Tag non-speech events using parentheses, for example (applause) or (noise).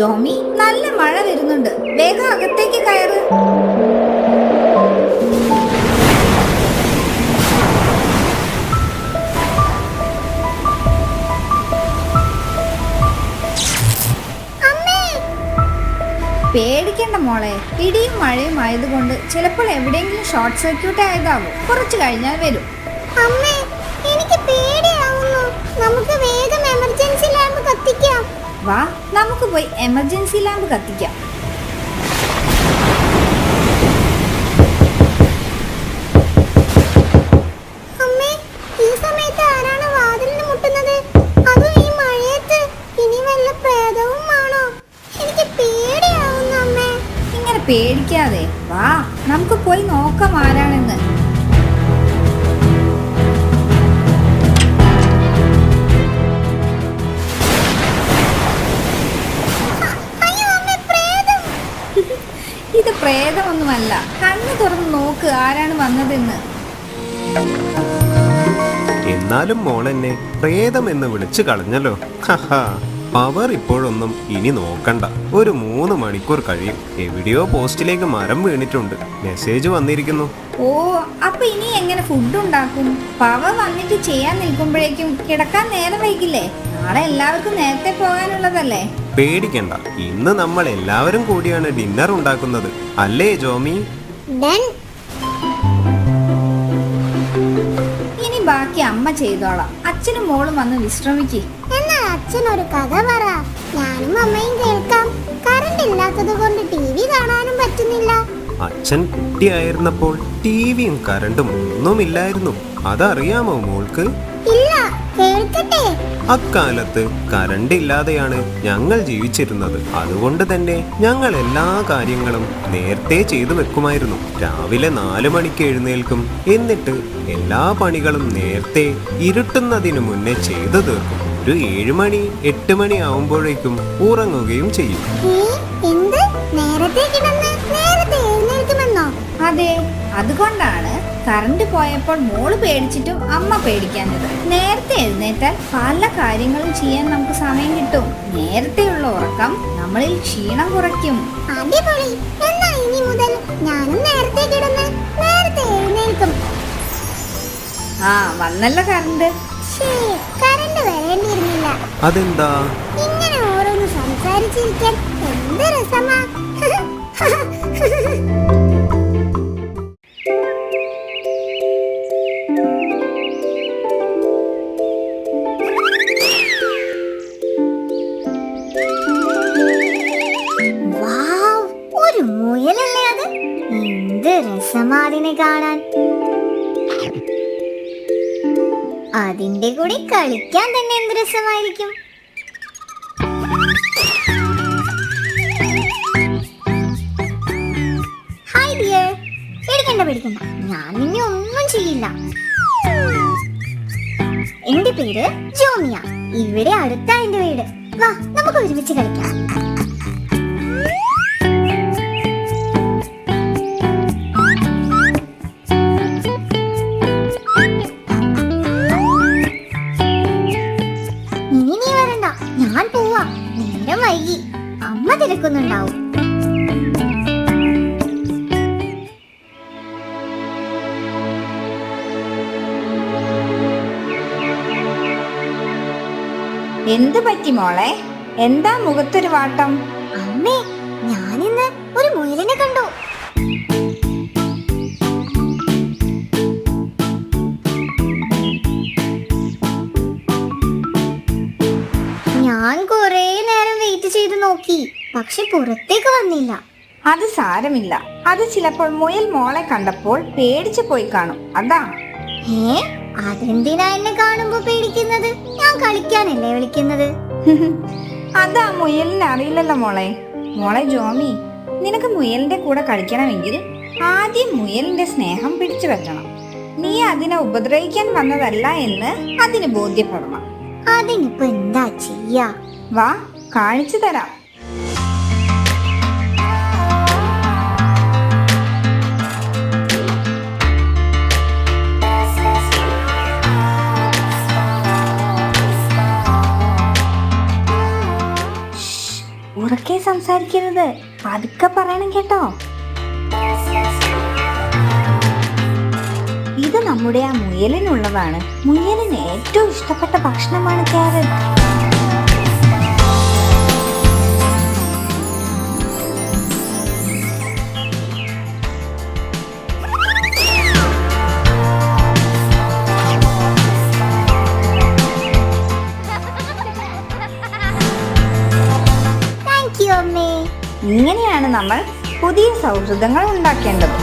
ജോമി നല്ല മഴ വരുന്നുണ്ട്. വേഗം അകത്തേക്ക് കയറ്. പേടിക്കണ്ട മോളെ. ഇടിയും മഴയും ആയതുകൊണ്ട് ചിലപ്പോൾ എവിടെയെങ്കിലും ഷോർട്ട് സർക്യൂട്ട് ആയതാവും. കുറച്ചു കഴിഞ്ഞാൽ വരും. അമ്മേ! വാ നമുക്ക് പോയി എമർജൻസി ലാമ്പ് കത്തിക്കാം. പേടിക്കാതെ വാ നമുക്ക് പോയി നോക്കാം ആരാണെന്ന്. പ്രേതമൊന്നുമല്ല കണ്ണു തുറന്ന് നോക്ക് ആരാണ് വന്നതെന്ന്. എന്നാലും മോളെന്നെ പ്രേതം എന്ന് വിളിച്ചു കളഞ്ഞല്ലോ. പവർ ഇപ്പോഴൊന്നും ഇനി നോക്കണ്ട. ഒരു മൂന്ന് മണിക്കൂർ കഴിയും. എവിടെയോ പോസ്റ്റിലേക്ക് മരം വീണിട്ടുണ്ട്. മെസ്സേജ് വന്നിരിക്കുന്നു. ഓ അപ്പൊ ഇനി എങ്ങനെ ഫുഡ് ഉണ്ടാക്കും? പവ വന്നിട്ട് ചെയ്യാൻ നിൽക്കുമ്പോഴേക്കും കിടക്കാൻ നേരം വൈകില്ലേ? നാളെ എല്ലാവർക്കും നേരത്തെ പോകാനുള്ളതല്ലേ? പേടിക്കണ്ട. ഇന്ന് നമ്മൾ എല്ലാവരും കൂടിയാണ് ഡിന്നർ ഉണ്ടാക്കുന്നത്. അല്ലേ ജോമി? ഇനി ബാക്കി അമ്മ ചെയ്തോളാം. അച്ഛനും മോളും വന്ന് വിശ്രമിക്ക്. എന്നാൽ അച്ഛൻ ഒരു കഥ പറ. ഞാനും അമ്മയും കേൾക്കാം. കറണ്ട് ഇല്ലാത്തത് കൊണ്ട് ടി വി കാണാനും പറ്റുന്നില്ല. അച്ഛൻ കുട്ടിയായിരുന്നപ്പോൾ ടിവിയും കറണ്ടും ഒന്നുമില്ലായിരുന്നു. അതറിയാമോ മോൾക്ക്? ഇല്ല കേൾക്കട്ടെ. അക്കാലത്ത് കറണ്ട് ഇല്ലാതെയാണ് ഞങ്ങൾ ജീവിച്ചിരുന്നത്. അതുകൊണ്ട് തന്നെ ഞങ്ങൾ എല്ലാ കാര്യങ്ങളും നേരത്തെ ചെയ്തു വെക്കുമായിരുന്നു. രാവിലെ നാല് മണിക്ക് എഴുന്നേൽക്കും. എന്നിട്ട് എല്ലാ പണികളും നേരത്തെ ഇരുട്ടുന്നതിനു മുന്നേ ചെയ്തു തീർക്കും. ഒരു ഏഴ് മണി എട്ട് മണി ആവുമ്പോഴേക്കും ഉറങ്ങുകയും ചെയ്യും. അതുകൊണ്ടാണ് കറണ്ട് പോയപ്പോൾ മോൾ പേടിച്ചിട്ടും അമ്മ പേടിക്കാഞ്ഞത്. നേരത്തെ എഴുന്നേറ്റാൽ പല കാര്യങ്ങളും ചെയ്യാൻ നമുക്ക് സമയം കിട്ടും. നേരത്തെയുള്ള ഉറക്കം നമ്മളിൽ ക്ഷീണം കുറയ്ക്കും. അടിപൊളി. എന്നാ ഇനി മുതൽ ഞാനും നേരത്തെ കിടന്ന് നേരത്തെ എഴുന്നേൽക്കും. ആ വന്നല്ലോ കറണ്ട്. ശേ കറണ്ട് വരേണ്ടിയിരുന്നില്ല. അതെന്താ? ഇങ്ങനെ ഓരോന്ന് സംസാരിച്ചിരിക്കാൻ എന്ത് രസമാ. (laughs) രസമാ കാണാൻ. അതിന്റെ കൂടെ കളിക്കാൻ തന്നെ എന്ത് രസമായിരിക്കും? ഹായ് ഡിയർ പേടിക്കണ്ട പേടിക്കണ്ട ഞാൻ നിന്നെ ഒന്നും ചെയ്യില്ല. എന്റെ പേര് ജോമിയ. ഇവിടെ അടുത്താ എന്റെ വീട്. വാ നമുക്ക് ഒരുമിച്ച് കളിക്കാം. എന്ത് പറ്റി മോളെ? എന്താ മുഖത്തൊരു വാട്ടം? അമ്മേ ഞാനിന്ന് ഒരു മുയലിനെ കണ്ടു. ഞാൻ കുറേ നേരം വെയിറ്റ് ചെയ്ത് നോക്കി പക്ഷെ പുറത്തേക്ക് വന്നില്ല. അത് സാരമില്ല. അത് ചിലപ്പോൾ മുയൽ മോളെ കണ്ടപ്പോൾ പേടിച്ചു പോയി കാണും. അതാ. ഏ? അതെന്തിനാ എന്നെ കാണുമ്പോ പേടിക്കുന്നത്? ഞാൻ കളിക്കാനല്ലേ വിളിക്കുന്നത്? അതാ മുയലിന് അറിയില്ലല്ലോ മോളെ. മോളെ ജോമി നിനക്ക് മുയലിന്റെ കൂടെ കളിക്കണമെങ്കിൽ ആദ്യം മുയലിന്റെ സ്നേഹം പിടിച്ചു വെക്കണം. നീ അതിനെ ഉപദ്രവിക്കാൻ വന്നതല്ല എന്ന് അതിന് ബോധ്യപ്പെടണം. അതിനിപ്പോ എന്താ ചെയ്യാ? വാ കാണിച്ചു തരാം. ഉറക്കെ സംസാരിക്കരുത്. പതുക്കെ പറയണം കേട്ടോ. ഇത് നമ്മുടെ ആ മുയലിനുള്ളതാണ്. മുയലിന് ഏറ്റവും ഇഷ്ടപ്പെട്ട ഭക്ഷണമാണ് ക്യാരറ്റ്. നമ്മൾ പുതിയ സൗഹൃദങ്ങൾ ഉണ്ടാക്കേണ്ടത്